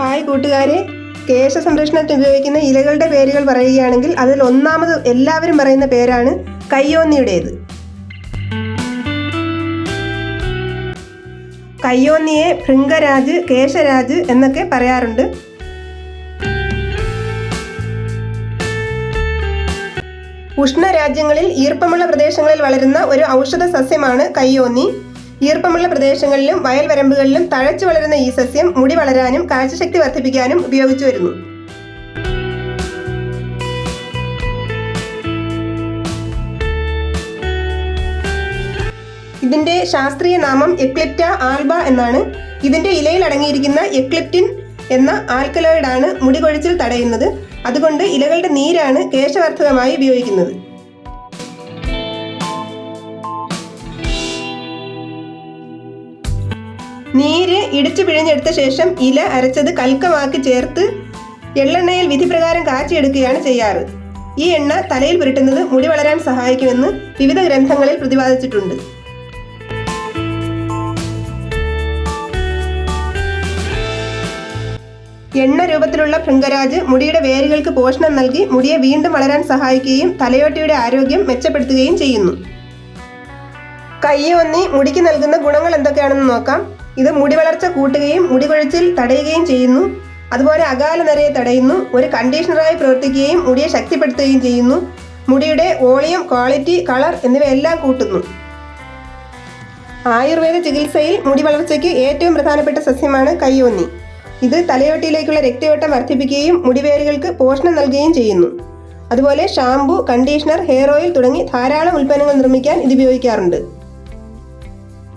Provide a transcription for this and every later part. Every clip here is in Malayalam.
ഹായ് കൂട്ടുകാരെ. കേശ സംരക്ഷണത്തിന് ഉപയോഗിക്കുന്ന ഇലകളുടെ പേരുകൾ പറയുകയാണെങ്കിൽ അതിൽ ഒന്നാമത് എല്ലാവരും പറയുന്ന പേരാണ് കയ്യോന്നിയുടേത്. കയ്യോന്നിയെ ഭൃംഗരാജ് കേശരാജ് എന്നൊക്കെ പറയാറുണ്ട്. ഉഷ്ണരാജ്യങ്ങളിൽ ഈർപ്പമുള്ള പ്രദേശങ്ങളിൽ വളരുന്ന ഒരു ഔഷധ സസ്യമാണ് കയ്യോന്നി. ഈർപ്പമുള്ള പ്രദേശങ്ങളിലും വയൽവരമ്പുകളിലും തഴച്ചു വളരുന്ന ഈ സസ്യം മുടി വളരാനും കാഴ്ചശക്തി വർദ്ധിപ്പിക്കാനും ഉപയോഗിച്ചു വരുന്നു. ഇതിന്റെ ശാസ്ത്രീയ നാമം എക്ലിപ്റ്റ ആൽബ എന്നാണ്. ഇതിന്റെ ഇലയിൽ അടങ്ങിയിരിക്കുന്ന എക്ലിപ്റ്റിൻ എന്ന ആൽക്കലോയിഡാണ് മുടി കൊഴിച്ചിൽ തടയുന്നത്. അതുകൊണ്ട് ഇലകളുടെ നീരാണ് കേശവർദ്ധകമായി ഉപയോഗിക്കുന്നത്. നീര് ഇടിച്ചു പിഴിഞ്ഞെടുത്ത ശേഷം ഇല അരച്ചത് കൽക്കമാക്കി ചേർത്ത് എള്ളെണ്ണയിൽ വിധിപ്രകാരം കാച്ചിയെടുക്കുകയാണ് ചെയ്യാറ്. ഈ എണ്ണ തലയിൽ പുരട്ടുന്നത് മുടി വളരാൻ സഹായിക്കുമെന്ന് വിവിധ ഗ്രന്ഥങ്ങളിൽ പ്രതിപാദിച്ചിട്ടുണ്ട്. എണ്ണ രൂപത്തിലുള്ള ഭൃംഗരാജ് മുടിയുടെ വേരുകൾക്ക് പോഷണം നൽകി മുടിയെ വീണ്ടും വളരാൻ സഹായിക്കുകയും തലയോട്ടിയുടെ ആരോഗ്യം മെച്ചപ്പെടുത്തുകയും ചെയ്യുന്നു. കയ്യൊന്നി മുടിക്ക് നൽകുന്ന ഗുണങ്ങൾ എന്തൊക്കെയാണെന്ന് നോക്കാം. ഇത് മുടി വളർച്ച കൂട്ടുകയും മുടി കൊഴിച്ചിൽ തടയുകയും ചെയ്യുന്നു. അതുപോലെ അകാല നിറയെ തടയുന്നു. ഒരു കണ്ടീഷണറായി പ്രവർത്തിക്കുകയും മുടിയെ ശക്തിപ്പെടുത്തുകയും ചെയ്യുന്നു. മുടിയുടെ വോളിയം ക്വാളിറ്റി കളർ എന്നിവയെല്ലാം കൂട്ടുന്നു. ആയുർവേദ ചികിത്സയിൽ മുടി വളർച്ചയ്ക്ക് ഏറ്റവും പ്രധാനപ്പെട്ട സസ്യമാണ് കയ്യോന്നി. ഇത് തലയോട്ടിയിലേക്കുള്ള രക്തയോട്ടം വർദ്ധിപ്പിക്കുകയും മുടിവേരുകൾക്ക് പോഷണം നൽകുകയും ചെയ്യുന്നു. അതുപോലെ ഷാംപൂ കണ്ടീഷണർ ഹെയർ ഓയിൽ തുടങ്ങി ധാരാളം ഉൽപ്പന്നങ്ങൾ നിർമ്മിക്കാൻ ഇത് ഉപയോഗിക്കാറുണ്ട്.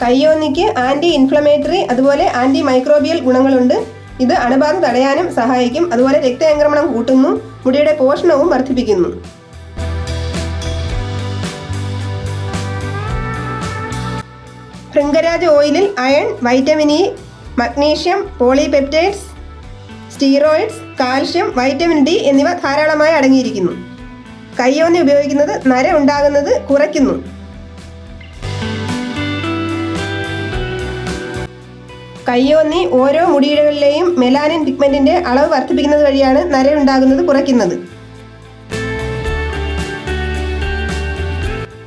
കയ്യോന്നിക്ക് ആന്റി ഇൻഫ്ലമേറ്ററി അതുപോലെ ആന്റി മൈക്രോബിയൽ ഗുണങ്ങളുണ്ട്. ഇത് അണുബാധ തടയാനും സഹായിക്കും. അതുപോലെ രക്തചംക്രമണം കൂട്ടുന്നു മുടിയുടെ പോഷണവും വർദ്ധിപ്പിക്കുന്നു. ഭൃംഗരാജ ഓയിലിൽ iron vitamin E magnesium polypeptides steroids calcium vitamin D എന്നിവ ധാരാളമായി അടങ്ങിയിരിക്കുന്നു. കയ്യോന്നി ഉപയോഗിക്കുന്നത് നര ഉണ്ടാകുന്നത് കുറയ്ക്കുന്നു. കയ്യോന്നി ഓരോ മുടിയിടകളിലെയും മെലാനിൻ പിഗ്മെന്റിന്റെ അളവ് വർദ്ധിപ്പിക്കുന്നത് വഴിയാണ് നര ഉണ്ടാകുന്നത് കുറയ്ക്കുന്നത്.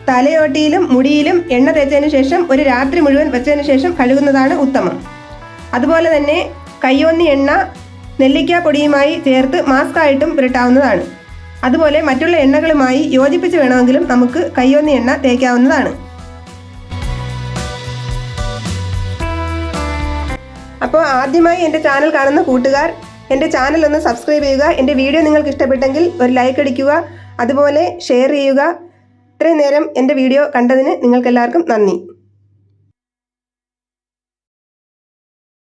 തലയോട്ടിയിലും മുടിയിലും എണ്ണ തേച്ചതിന് ശേഷം ഒരു രാത്രി മുഴുവൻ വെച്ചതിന് ശേഷം കഴുകുന്നതാണ് ഉത്തമം. അതുപോലെ തന്നെ കയ്യോന്നി എണ്ണ നെല്ലിക്ക പൊടിയുമായി ചേർത്ത് മാസ്ക് ആയിട്ടും പുരട്ടാവുന്നതാണ്. അതുപോലെ മറ്റുള്ള എണ്ണകളുമായി യോജിപ്പിച്ച് വേണമെങ്കിലും നമുക്ക് കയ്യോന്നി എണ്ണ തേക്കാവുന്നതാണ്. അപ്പോൾ ആദ്യമായി എന്റെ ചാനൽ കാണുന്ന കൂട്ടുകാർ എന്റെ ചാനൽ ഒന്ന് സബ്സ്ക്രൈബ് ചെയ്യുക. എന്റെ വീഡിയോ നിങ്ങൾക്ക് ഇഷ്ടപ്പെട്ടെങ്കിൽ ഒരു ലൈക്ക് അടിക്കുക. അതുപോലെ ഷെയർ ചെയ്യുക. ഇത്രയും നേരം എന്റെ വീഡിയോ കണ്ടതിന് നിങ്ങൾക്കെല്ലാവർക്കും നന്ദി.